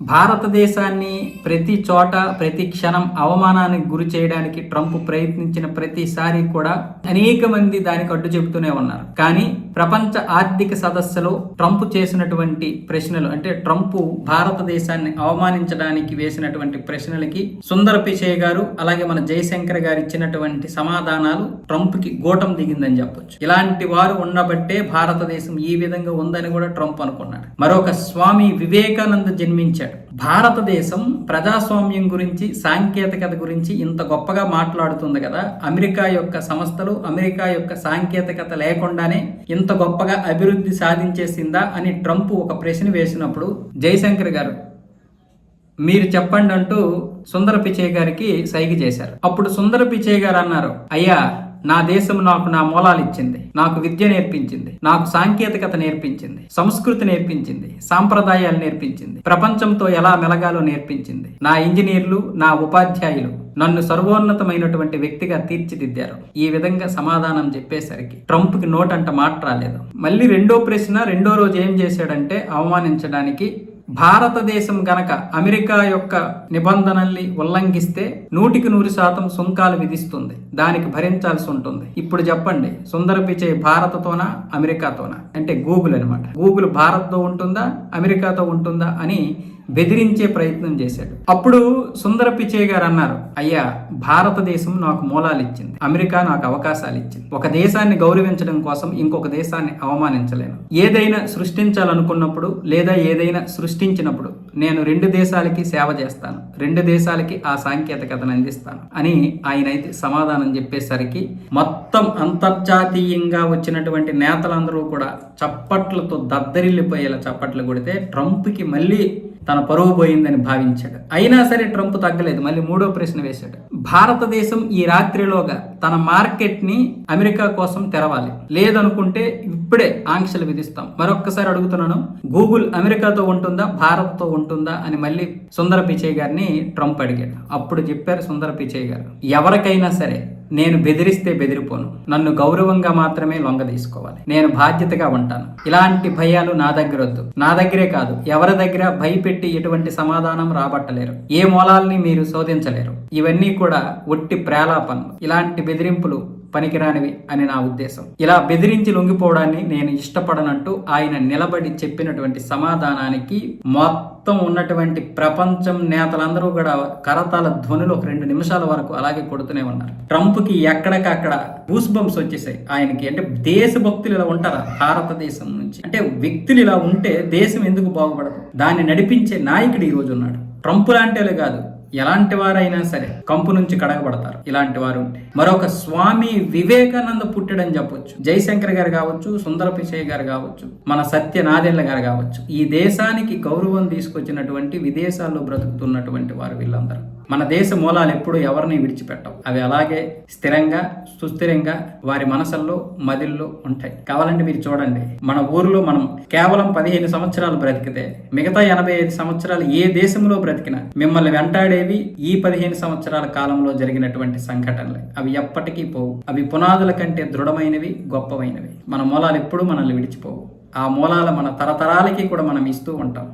భారతదేశాన్ని ప్రతి చోట ప్రతి క్షణం అవమానానికి గురి చేయడానికి ట్రంప్ ప్రయత్నించిన ప్రతిసారి కూడా అనేక మంది దానికి అడ్డు చెబుతూనే ఉన్నారు. కానీ ప్రపంచ ఆర్థిక సదస్సులో ట్రంప్ చేసినటువంటి ప్రశ్నలు అంటే ట్రంప్ భారతదేశాన్ని అవమానించడానికి వేసినటువంటి ప్రశ్నలకి సుందర పిషయ్ గారు అలాగే మన జయశంకర్ గారు ఇచ్చినటువంటి సమాధానాలు ట్రంప్కి గోటం దిగిందని చెప్పొచ్చు. ఇలాంటి వారు ఉన్నబట్టే భారతదేశం ఈ విధంగా ఉందని కూడా ట్రంప్ అనుకున్నాడు. మరొక స్వామి వివేకానంద జన్మించాడు. భారతదేశం ప్రజాస్వామ్యం గురించి సాంకేతికత గురించి ఇంత గొప్పగా మాట్లాడుతుంది కదా. అమెరికా యొక్క సంస్థలు అమెరికా యొక్క సాంకేతికత లేకుండానే ఇంత గొప్పగా అభివృద్ధి సాధించేసిందా అని ట్రంప్ ఒక ప్రశ్న వేసినప్పుడు జయశంకర్ గారు మీరు చెప్పండి అంటూ సుందర పిచయ్ గారికి సైగ చేశారు. అప్పుడు సుందర పిచయ్ గారు అన్నారు అయ్యా నా దేశం నాకు నా మూలాలు ఇచ్చింది. నాకు విద్య నేర్పించింది. నాకు సాంకేతికత నేర్పించింది. సంస్కృతి నేర్పించింది. సాంప్రదాయాలు నేర్పించింది. ప్రపంచంతో ఎలా మెలగాలో నేర్పించింది. నా ఇంజనీర్లు నా ఉపాధ్యాయులు నన్ను సర్వోన్నతమైనటువంటి వ్యక్తిగా తీర్చిదిద్దారు. ఈ విధంగా సమాధానం చెప్పేసరికి ట్రంప్కి నోటంట మాట రాలేదు. మళ్ళీ రెండో ప్రశ్న రెండో రోజు ఏం చేశాడంటే అవమానించడానికి భారతదేశం గనక అమెరికా యొక్క నిబంధనల్ని ఉల్లంఘిస్తే నూటికి నూరు శాతం సుంకాలు విధిస్తుంది. దానికి భరించాల్సి ఉంటుంది. ఇప్పుడు చెప్పండి సుందర పిచ్చే భారత్తోనా అమెరికాతోనా? అంటే గూగుల్ అనమాట గూగుల్ భారత్తో ఉంటుందా అమెరికాతో ఉంటుందా అని బెదిరించే ప్రయత్నం చేశాడు. అప్పుడు సుందర పిచే గారు అన్నారు అయ్యా భారతదేశం నాకు మూలాలు ఇచ్చింది అమెరికా నాకు అవకాశాలు ఇచ్చింది ఒక దేశాన్ని గౌరవించడం కోసం ఇంకొక దేశాన్ని అవమానించలేను. ఏదైనా సృష్టించాలనుకున్నప్పుడు లేదా ఏదైనా సృష్టించినప్పుడు నేను రెండు దేశాలకి సేవ చేస్తాను. రెండు దేశాలకి ఆ సాంకేతికతను అందిస్తాను అని ఆయన అయితే సమాధానం చెప్పేసరికి మొత్తం అంతర్జాతీయంగా వచ్చినటువంటి నేతలందరూ కూడా చప్పట్లతో దద్దరిల్లిపోయేలా చప్పట్లు కొడితే ట్రంప్కి మళ్ళీ తన పరువు పోయిందని భావించాడు. అయినా సరే ట్రంప్ తగ్గలేదు. మళ్ళీ మూడో ప్రశ్న వేశాడు. భారతదేశం ఈ రాత్రిలోగా తన మార్కెట్ని అమెరికా కోసం తెరవాలి. లేదనుకుంటే ఇప్పుడే ఆంక్షలు విధిస్తాం. మరొక్కసారి అడుగుతున్నాను గూగుల్ అమెరికాతో ఉంటుందా భారత్తో ఉంటుందా అని మళ్ళీ సుందర పిచయ్ గారిని ట్రంప్ అడిగాడు. అప్పుడు చెప్పారు సుందర పిచయ్ గారు ఎవరికైనా సరే నేను బెదిరిస్తే బెదిరిపోను. నన్ను గౌరవంగా మాత్రమే లొంగ తీసుకోవాలి. నేను బాధ్యతగా ఉంటాను. ఇలాంటి భయాలు నా దగ్గర వద్దు. నా దగ్గరే కాదు ఎవరి దగ్గర భయపెట్టి ఎటువంటి సమాధానం రాబట్టలేరు. ఏ మూలాల్ని మీరు శోధించలేరు. ఇవన్నీ కూడా ఒట్టి ప్రేలాపనలు. ఇలాంటి బెదిరింపులు పనికిరానివి అని నా ఉద్దేశం. ఇలా బెదిరించి లొంగిపోవడాన్ని నేను ఇష్టపడనంటూ ఆయన నిలబడి చెప్పినటువంటి సమాధానానికి మొత్తం ఉన్నటువంటి ప్రపంచం నేతలందరూ కూడా కరతాల ధ్వనులు ఒక రెండు నిమిషాల వరకు అలాగే కొడుతూనే ఉన్నారు. ట్రంప్కి ఎక్కడికక్కడ గూస్ బంప్స్ వచ్చేసాయి. ఆయనకి అంటే దేశభక్తులు ఇలా ఉంటారా? భారతదేశం నుంచి. అంటే వ్యక్తులు ఇలా ఉంటే దేశం ఎందుకు బాగుపడదు? దాన్ని నడిపించే నాయకుడు ఈ రోజు ఉన్నాడు. ట్రంప్ లాంటి కాదు. ఎలాంటి వారైనా సరే కంపు నుంచి కడగబడతారు. ఇలాంటి వారు ఉంటే మరొక స్వామి వివేకానంద పుట్టాడని చెప్పొచ్చు. జయశంకర్ గారు కావచ్చు సుందర పిచయ్య గారు కావచ్చు మన సత్య నాదెళ్ళ గారు కావచ్చు ఈ దేశానికి గౌరవం తీసుకొచ్చినటువంటి విదేశాల్లో బ్రతుకుతున్నటువంటి వారు వీళ్ళందరూ. మన దేశ మూలాలు ఎప్పుడు ఎవరిని విడిచిపెట్టవు. అవి అలాగే స్థిరంగా సుస్థిరంగా వారి మనసుల్లో మదిల్లో ఉంటాయి. కావాలంటే మీరు చూడండి. మన ఊరిలో మనం కేవలం పదిహేను సంవత్సరాలు బ్రతికితే మిగతా ఎనభై ఐదు సంవత్సరాలు ఏ దేశంలో బ్రతికినా మిమ్మల్ని వెంటాడేవి ఈ పదిహేను సంవత్సరాల కాలంలో జరిగినటువంటి సంఘటనలే. అవి ఎప్పటికీ పోవు. అవి పునాదుల కంటే దృఢమైనవి గొప్పవైనవి మన మూలాలు ఎప్పుడూ మనల్ని విడిచిపోవు. ఆ మూలాలు మన తరతరాలకి కూడా మనం ఇస్తూ ఉంటాం.